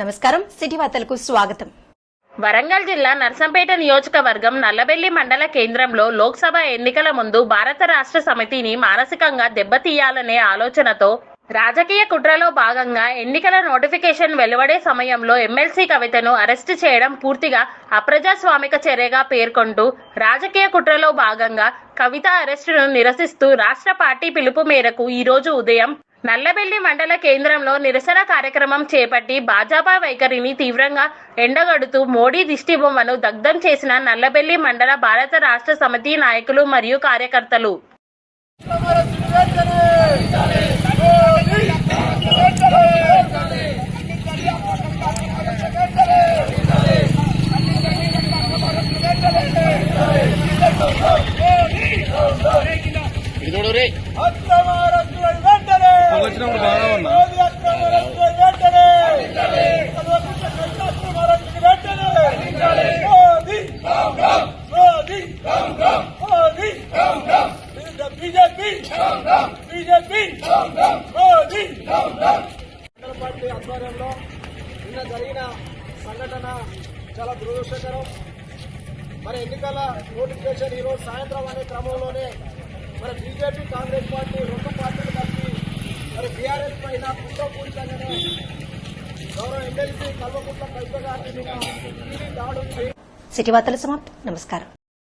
నమస్కారం. సిటీ వార్తలకు స్వాగతం. వరంగల్ జిల్లా నర్సంపేట నియోజకవర్గం నల్లబెల్లి మండల కేంద్రంలో లోక్సభ ఎన్నికల ముందు భారత రాష్ట్ర సమితిని మానసికంగా దెబ్బతీయాలనే ఆలోచనతో రాజకీయ కుట్రలో భాగంగా ఎన్నికల నోటిఫికేషన్ వెలువడే సమయంలో ఎమ్మెల్సీ కవితను అరెస్టు చేయడం పూర్తిగా అప్రజాస్వామిక చర్యగా పేర్కొంటూ రాజకీయ కుట్రలో భాగంగా కవిత అరెస్టును నిరసిస్తూ రాష్ట్ర పార్టీ పిలుపు మేరకు ఈ రోజు ఉదయం నల్లబెల్లి మండల కేంద్రంలో నిరసన కార్యక్రమం చేపట్టి భాజపా వైఖరిని తీవ్రంగా ఎండగడుతూ మోడీ దిష్టిబొమ్మను దగ్ధం చేసిన నల్లబెల్లి మండల భారత రాష్ట్ర సమితి నాయకులు మరియు కార్యకర్తలు. అక్రమారకులను వెంటనే వచ్చినప్పుడు బాగా ఉన్నా. Modi Modi Modi Modi BJP BJP Modi party ఆధ్వర్యంలో నిన్న జరిగిన సంఘటన చాలా దురదృష్టకరం మరి ఎన్నికల నోటిఫికేషన్ ఈరోజు సాయంత్రం అనే క్రమంలోనే మరి బీజేపీ కాంగ్రెస్ పార్టీ రెండు పార్టీలు బీఆర్ఎస్ పైన కుట్రపూరితంగానే గౌరవ ఎమ్మెల్సీ కల్వకుంట్ల కవిత గారిని దాడులు సిటీ వార్తలు సమాప్తం. నమస్కారం.